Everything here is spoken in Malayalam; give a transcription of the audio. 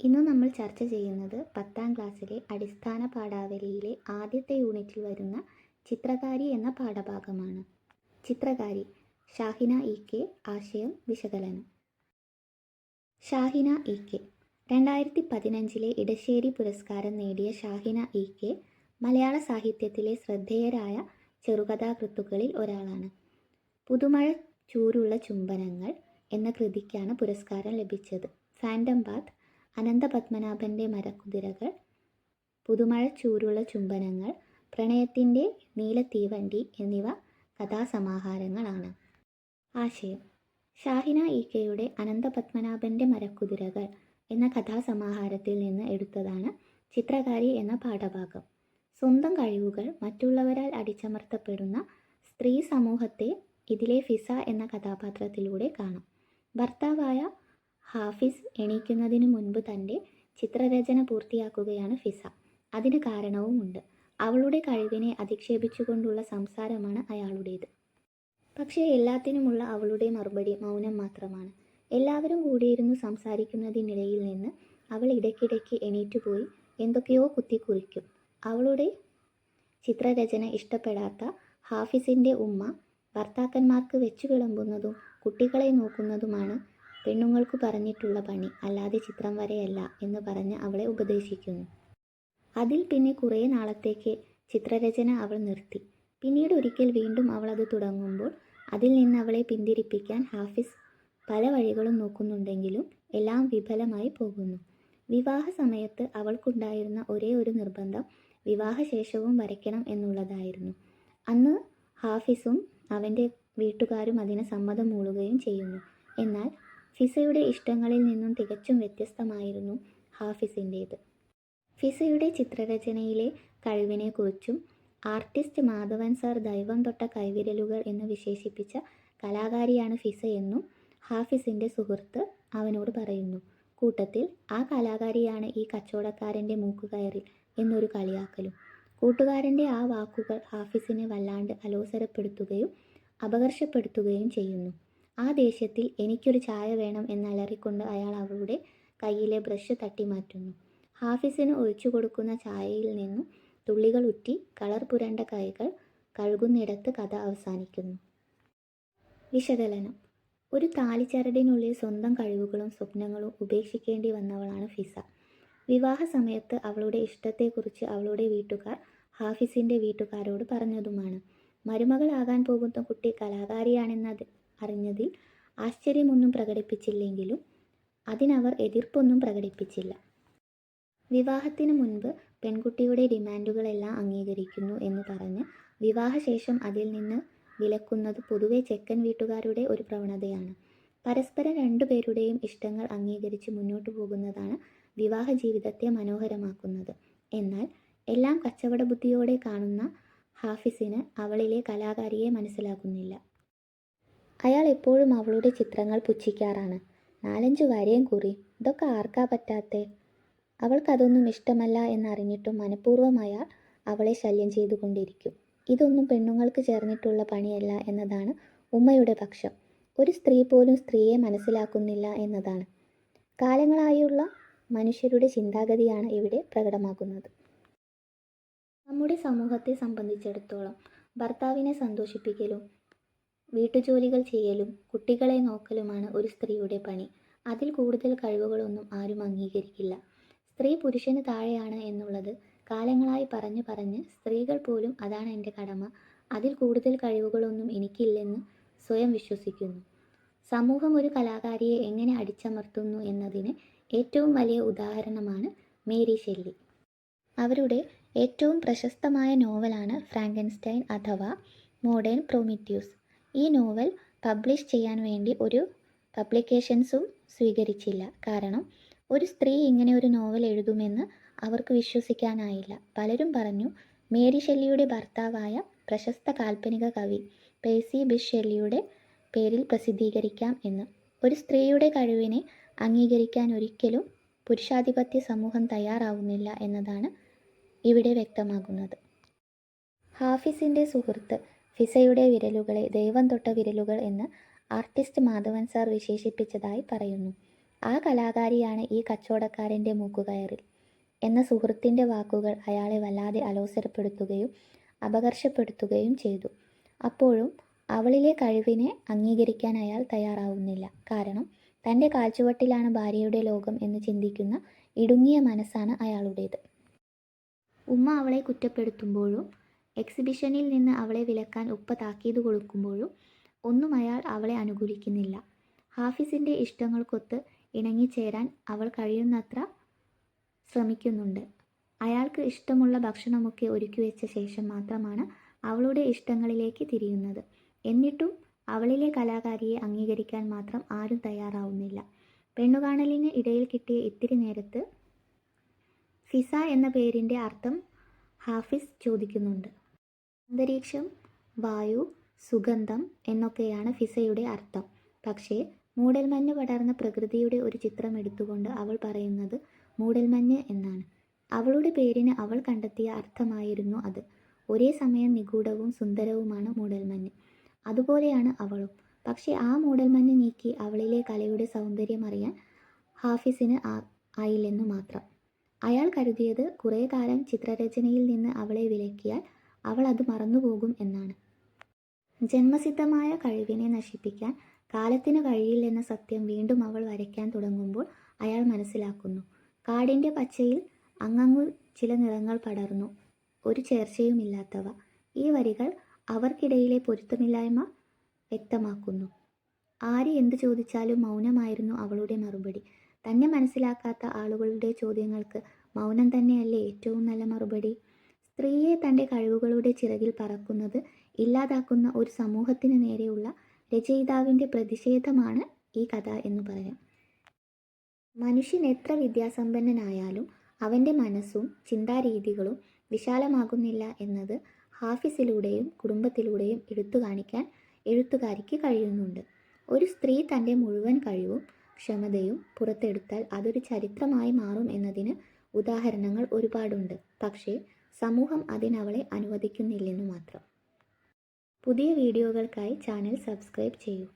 ഇന്ന് നമ്മൾ ചർച്ച ചെയ്യുന്നത് പത്താം ക്ലാസ്സിലെ അടിസ്ഥാന പാഠാവലിയിലെ ആദ്യത്തെ യൂണിറ്റിൽ വരുന്ന ചിത്രകാരി എന്ന പാഠഭാഗമാണ്. ചിത്രകാരി ഷാഹിന ഇ കെ ആശയം വിശകലനം. ഷാഹിന ഇ കെ രണ്ടായിരത്തി പതിനഞ്ചിലെ ഇടശ്ശേരി പുരസ്കാരം നേടിയ ഷാഹിന ഇ കെ മലയാള സാഹിത്യത്തിലെ ശ്രദ്ധേയരായ ചെറുകഥാകൃത്തുക്കളിൽ ഒരാളാണ്. പുതുമഴ ചൂരുള്ള ചുംബനങ്ങൾ എന്ന കൃതിക്കാണ് പുരസ്കാരം ലഭിച്ചത്. ഫാൻഡം ബാത്ത് അനന്തപത്മനാഭന്റെ മരക്കുതിരകൾ പുതുമഴ ചൂരുള്ള ചുംബനങ്ങൾ പ്രണയത്തിന്റെ നീലത്തീവണ്ടി എന്നിവ കഥാസമാഹാരങ്ങളാണ്. ആശയം. ഷാഹിന ഇ കെയുടെ അനന്തപത്മനാഭന്റെ മരക്കുതിരകൾ എന്ന കഥാസമാഹാരത്തിൽ നിന്ന് എടുത്തതാണ് ചിത്രകാരി എന്ന പാഠഭാഗം. സ്വന്തം കഴിവുകൾ മറ്റുള്ളവരാൽ അടിച്ചമർത്തപ്പെടുന്ന സ്ത്രീ സമൂഹത്തെ ഇതിലെ ഫിസ എന്ന കഥാപാത്രത്തിലൂടെ കാണാം. ഭർത്താവായ ഹാഫിസ് എണീക്കുന്നതിന് മുൻപ് തന്റെ ചിത്രരചന പൂർത്തിയാക്കുകയാണ് ഫിസ. അതിന് കാരണവുമുണ്ട്. അവളുടെ കഴിവിനെ അധിക്ഷേപിച്ചുകൊണ്ടുള്ള സംസാരമാണ് അയാളുടേത്. പക്ഷേ എല്ലാത്തിനുമുള്ള അവളുടെ മറുപടി മൗനം മാത്രമാണ്. എല്ലാവരും കൂടിയിരുന്ന് സംസാരിക്കുന്നതിനിടയിൽ നിന്ന് അവൾ ഇടയ്ക്കിടയ്ക്ക് എണീറ്റുപോയി എന്തൊക്കെയോ കുത്തിക്കുറിക്കും. അവളുടെ ചിത്രരചന ഇഷ്ടപ്പെടാത്ത ഹാഫിസിന്റെ ഉമ്മ ഭർത്താക്കന്മാർക്ക് വെച്ചു വിളമ്പുന്നതും കുട്ടികളെ നോക്കുന്നതുമാണ് പെണ്ണുങ്ങൾക്ക് പറഞ്ഞിട്ടുള്ള പണി അല്ലാതെ ചിത്രം വരയല്ല എന്ന് പറഞ്ഞ് അവളെ ഉപദേശിക്കുന്നു. അതിൽ പിന്നെ കുറേ നാളത്തേക്ക് ചിത്രരചന അവൾ നിർത്തി. പിന്നീട് ഒരിക്കൽ വീണ്ടും അവൾ അത് തുടങ്ങുമ്പോൾ അതിൽ നിന്ന് അവളെ പിന്തിരിപ്പിക്കാൻ ഹാഫിസ് പല വഴികളും നോക്കുന്നുണ്ടെങ്കിലും എല്ലാം വിഫലമായി പോകുന്നു. വിവാഹ സമയത്ത് അവൾക്കുണ്ടായിരുന്ന ഒരേ ഒരു നിർബന്ധം വിവാഹശേഷവും വരയ്ക്കണം എന്നുള്ളതായിരുന്നു. അന്ന് ഹാഫിസും അവന്റെ വീട്ടുകാരും അതിന് സമ്മതം മൂളുകയും ചെയ്യുന്നു. എന്നാൽ ഫിസയുടെ ഇഷ്ടങ്ങളിൽ നിന്നും തികച്ചും വ്യത്യസ്തമായിരുന്നു ഹാഫിസിന്റേത്. ഫിസയുടെ ചിത്രരചനയിലെ കഴിവിനെക്കുറിച്ചും ആർട്ടിസ്റ്റ് മാധവൻ സാർ ദൈവം തൊട്ട കൈവിരലുകൾ എന്ന് വിശേഷിപ്പിച്ച കലാകാരിയാണ് ഫിസ എന്നും ഹാഫിസിന്റെ സുഹൃത്ത് അവനോട് പറയുന്നു. കൂട്ടത്തിൽ ആ കലാകാരിയാണ് ഈ കച്ചവടക്കാരന്റെ മൂക്കുകയറിൽ എന്നൊരു കളിയാക്കലും. കൂട്ടുകാരന്റെ ആ വാക്കുകൾ ഹാഫിസിനെ വല്ലാണ്ട് അലോസരപ്പെടുത്തുകയും അപകർഷപ്പെടുത്തുകയും ചെയ്യുന്നു. ആ ദേഷ്യത്തിൽ എനിക്കൊരു ചായ വേണം എന്നലറിക്കൊണ്ട് അയാൾ അവളുടെ കയ്യിലെ ബ്രഷ് തട്ടി മാറ്റുന്നു ഹാഫിസിന് ഒഴിച്ചു കൊടുക്കുന്ന ചായയിൽ നിന്നും തുള്ളികൾ ഉറ്റി കളർ പുരണ്ട കൈകൾ കഴുകുന്നിടത്ത് കഥ അവസാനിക്കുന്നു. വിശകലനം. ഒരു താലിച്ചരടിനുള്ളിൽ സ്വന്തം കഴിവുകളും സ്വപ്നങ്ങളും ഉപേക്ഷിക്കേണ്ടി വന്നവളാണ് ഫിസ. വിവാഹ സമയത്ത് അവളുടെ ഇഷ്ടത്തെക്കുറിച്ച് അവളുടെ വീട്ടുകാർ ഹാഫിസിന്റെ വീട്ടുകാരോട് പറഞ്ഞതുമാണ്. മരുമകളാകാൻ പോകുന്ന കുട്ടി കലാകാരിയാണെന്നത് അറിഞ്ഞതിൽ ആശ്ചര്യമൊന്നും പ്രകടിപ്പിച്ചില്ലെങ്കിലും അതിനവർ എതിർപ്പൊന്നും പ്രകടിപ്പിച്ചില്ല. വിവാഹത്തിന് മുൻപ് പെൺകുട്ടിയുടെ ഡിമാൻഡുകളെല്ലാം അംഗീകരിക്കുന്നു എന്ന് പറഞ്ഞ് വിവാഹശേഷം അതിൽ നിന്ന് വിലക്കുന്നത് പൊതുവെ ചെക്കൻ വീട്ടുകാരുടെ ഒരു പ്രവണതയാണ്. പരസ്പരം രണ്ടുപേരുടെയും ഇഷ്ടങ്ങൾ അംഗീകരിച്ച് മുന്നോട്ടു പോകുന്നതാണ് വിവാഹ ജീവിതത്തെ മനോഹരമാക്കുന്നത്. എന്നാൽ എല്ലാം കച്ചവട ബുദ്ധിയോടെ കാണുന്ന ഹാഫിസിന് അവളിലെ കലാകാരിയെ മനസ്സിലാകുന്നില്ല അയാൾ എപ്പോഴും അവളുടെ ചിത്രങ്ങൾ പുച്ഛിക്കാറാണ്. നാലഞ്ച് വരയും കുറി. ഇതൊക്കെ ആർക്കാ പറ്റാത്തേ? അവൾക്കതൊന്നും ഇഷ്ടമല്ല എന്നറിഞ്ഞിട്ടും മനഃപൂർവം അയാൾ അവളെ ശല്യം ചെയ്തുകൊണ്ടിരിക്കും. ഇതൊന്നും പെണ്ണുങ്ങൾക്ക് ചേർന്നിട്ടുള്ള പണിയല്ല എന്നതാണ് ഉമ്മയുടെ പക്ഷം. ഒരു സ്ത്രീ പോലും സ്ത്രീയെ മനസ്സിലാക്കുന്നില്ല എന്നതാണ്. കാലങ്ങളായുള്ള മനുഷ്യരുടെ ചിന്താഗതിയാണ് ഇവിടെ പ്രകടമാക്കുന്നത്. നമ്മുടെ സമൂഹത്തെ സംബന്ധിച്ചിടത്തോളം ഭർത്താവിനെ സന്തോഷിപ്പിക്കലും വീട്ടുജോലികൾ ചെയ്യലും കുട്ടികളെ നോക്കലുമാണ് ഒരു സ്ത്രീയുടെ പണി. അതിൽ കൂടുതൽ കഴിവുകളൊന്നും ആരും അംഗീകരിക്കില്ല. സ്ത്രീ പുരുഷന് താഴെയാണ് എന്നുള്ളത് കാലങ്ങളായി പറഞ്ഞു പറഞ്ഞ് സ്ത്രീകൾ പോലും അതാണ് എന്റെ കടമ. അതിൽ കൂടുതൽ കഴിവുകളൊന്നും എനിക്കില്ലെന്ന് സ്വയം വിശ്വസിക്കുന്നു. സമൂഹം ഒരു കലാകാരിയെ എങ്ങനെ അടിച്ചമർത്തുന്നു എന്നതിന് ഏറ്റവും വലിയ ഉദാഹരണമാണ് മേരി ഷെല്ലി. അവരുടെ ഏറ്റവും പ്രശസ്തമായ നോവലാണ് ഫ്രാങ്കൻസ്റ്റൈൻ അഥവാ മോഡേൺ പ്രൊമിറ്റ്യൂസ്. ഈ നോവൽ പബ്ലിഷ് ചെയ്യാൻ വേണ്ടി ഒരു പബ്ലിക്കേഷൻസും സ്വീകരിച്ചില്ല. കാരണം ഒരു സ്ത്രീ ഇങ്ങനെ ഒരു നോവൽ എഴുതുമെന്ന് അവർക്ക് വിശ്വസിക്കാനായില്ല. പലരും പറഞ്ഞു മേരി ഷെല്ലിയുടെ ഭർത്താവായ പ്രശസ്ത കാൽപ്പനിക കവി പേസി ബിഷ് ഷെല്ലിയുടെ പേരിൽ പ്രസിദ്ധീകരിക്കാം എന്ന്. ഒരു സ്ത്രീയുടെ കഴിവിനെ അംഗീകരിക്കാൻ ഒരിക്കലും പുരുഷാധിപത്യ സമൂഹം തയ്യാറാവുന്നില്ല എന്നതാണ് ഇവിടെ വ്യക്തമാകുന്നത്. ഹാഫിസിന്റെ സുഹൃത്ത് ഫിസയുടെ വിരലുകളെ ദൈവം തൊട്ട വിരലുകൾ എന്ന് ആർട്ടിസ്റ്റ് മാധവൻ സാർ വിശേഷിപ്പിച്ചതായി പറയുന്നു. ആ കലാകാരിയാണ് ഈ കച്ചവടക്കാരന്റെ മൂക്കുകയറിൽ. എന്ന സുഹൃത്തിന്റെ വാക്കുകൾ അയാളെ വല്ലാതെ അലോസരപ്പെടുത്തുകയും അപകർഷപ്പെടുത്തുകയും ചെയ്തു. അപ്പോഴും അവളിലെ കഴിവിനെ അംഗീകരിക്കാൻ അയാൾ തയ്യാറാവുന്നില്ല. കാരണം തന്റെ കാൽച്ചുവട്ടിലാണ് ഭാര്യയുടെ ലോകം എന്ന് ചിന്തിക്കുന്ന ഇടുങ്ങിയ മനസ്സാണ് അയാളുടേത്. ഉമ്മ അവളെ കുറ്റപ്പെടുത്തുമ്പോഴും എക്സിബിഷനിൽ നിന്ന് അവളെ വിലക്കാൻ ഉപ്പ താക്കീത് കൊടുക്കുമ്പോഴും ഒന്നും അയാൾ അവളെ അനുകൂലിക്കുന്നില്ല. ഹാഫിസിന്റെ ഇഷ്ടങ്ങൾക്കൊത്ത് ഇണങ്ങിച്ചേരാൻ അവൾ കഴിയുന്നത്ര ശ്രമിക്കുന്നുണ്ട്. അയാൾക്ക് ഇഷ്ടമുള്ള ഭക്ഷണമൊക്കെ ഒരുക്കി വെച്ച ശേഷം മാത്രമാണ് അവളുടെ ഇഷ്ടങ്ങളിലേക്ക് തിരിയുന്നത്. എന്നിട്ടും അവളിലെ കലാകാരിയെ അംഗീകരിക്കാൻ മാത്രം ആരും തയ്യാറാവുന്നില്ല. പെണ്ണുകാണലിന് ഇടയിൽ കിട്ടിയ ഇത്തിരി നേരത്ത് ഫിസ എന്ന പേരിന്റെ അർത്ഥം ഹാഫിസ് ചോദിക്കുന്നുണ്ട്. അന്തരീക്ഷം വായു സുഗന്ധം എന്നൊക്കെയാണ് ഫിസയുടെ അർത്ഥം. പക്ഷേ മൂടൽമഞ്ഞ് പടർന്ന പ്രകൃതിയുടെ ഒരു ചിത്രം എടുത്തുകൊണ്ട് അവൾ പറയുന്നത് മൂടൽമഞ്ഞ് എന്നാണ്. അവളുടെ പേരിന് അവൾ കണ്ടെത്തിയ അർത്ഥമായിരുന്നു അത്. ഒരേ സമയം നിഗൂഢവും സുന്ദരവുമാണ് മൂടൽമഞ്ഞ്. അതുപോലെയാണ് അവളും. പക്ഷേ ആ മൂടൽമഞ്ഞ് നീക്കി അവളിലെ കലയുടെ സൗന്ദര്യം അറിയാൻ ഹാഫിസിന് ആയില്ലെന്നു മാത്രം. അയാൾ കരുതിയത് കുറേ കാലം ചിത്രരചനയിൽ നിന്ന് അവളെ വിലക്കിയാൽ അവൾ അത് മറന്നുപോകും എന്നാണ്. ജന്മസിദ്ധമായ കഴിവിനെ നശിപ്പിക്കാൻ കാലത്തിന് കഴിയില്ലെന്ന സത്യം വീണ്ടും അവൾ വരയ്ക്കാൻ തുടങ്ങുമ്പോൾ അയാൾ മനസ്സിലാക്കുന്നു. കാടിന്റെ പച്ചയിൽ അങ്ങങ്ങു ചില നിറങ്ങൾ പടർന്നു. ഒരു ചേർച്ചയുമില്ലാത്തവ. ഈ വരികൾ അവർക്കിടയിലെ പൊരുത്തമില്ലായ്മ വ്യക്തമാക്കുന്നു. ആര് എന്തു ചോദിച്ചാലും മൗനമായിരുന്നു അവളുടെ മറുപടി. തന്നെ മനസ്സിലാക്കാത്ത ആളുകളുടെ ചോദ്യങ്ങൾക്ക് മൗനം തന്നെയല്ലേ ഏറ്റവും നല്ല മറുപടി? സ്ത്രീയെ തന്റെ കഴിവുകളുടെ ചിറകിൽ പറക്കുന്നത് ഇല്ലാതാക്കുന്ന ഒരു സമൂഹത്തിന് നേരെയുള്ള രചയിതാവിന്റെ പ്രതിഷേധമാണ് ഈ കഥ എന്ന് പറയാം. മനുഷ്യൻ എത്ര വിദ്യാസമ്പന്നനായാലും അവന്റെ മനസ്സും ചിന്താരീതികളും വിശാലമാകുന്നില്ല എന്നത് ഹാഫിസിലൂടെയും കുടുംബത്തിലൂടെയും എടുത്തു കാണിക്കാൻ എഴുത്തുകാരിക്ക് കഴിയുന്നുണ്ട്. ഒരു സ്ത്രീ തന്റെ മുഴുവൻ കഴിവും ക്ഷമതയും പുറത്തെടുത്താൽ അതൊരു ചരിത്രമായി മാറും എന്നതിന് ഉദാഹരണങ്ങൾ ഒരുപാടുണ്ട്. പക്ഷേ സമൂഹം അതിനവളെ അനുവദിക്കുന്നില്ലെന്നു മാത്രം. പുതിയ വീഡിയോകൾക്കായി ചാനൽ സബ്സ്ക്രൈബ് ചെയ്യൂ.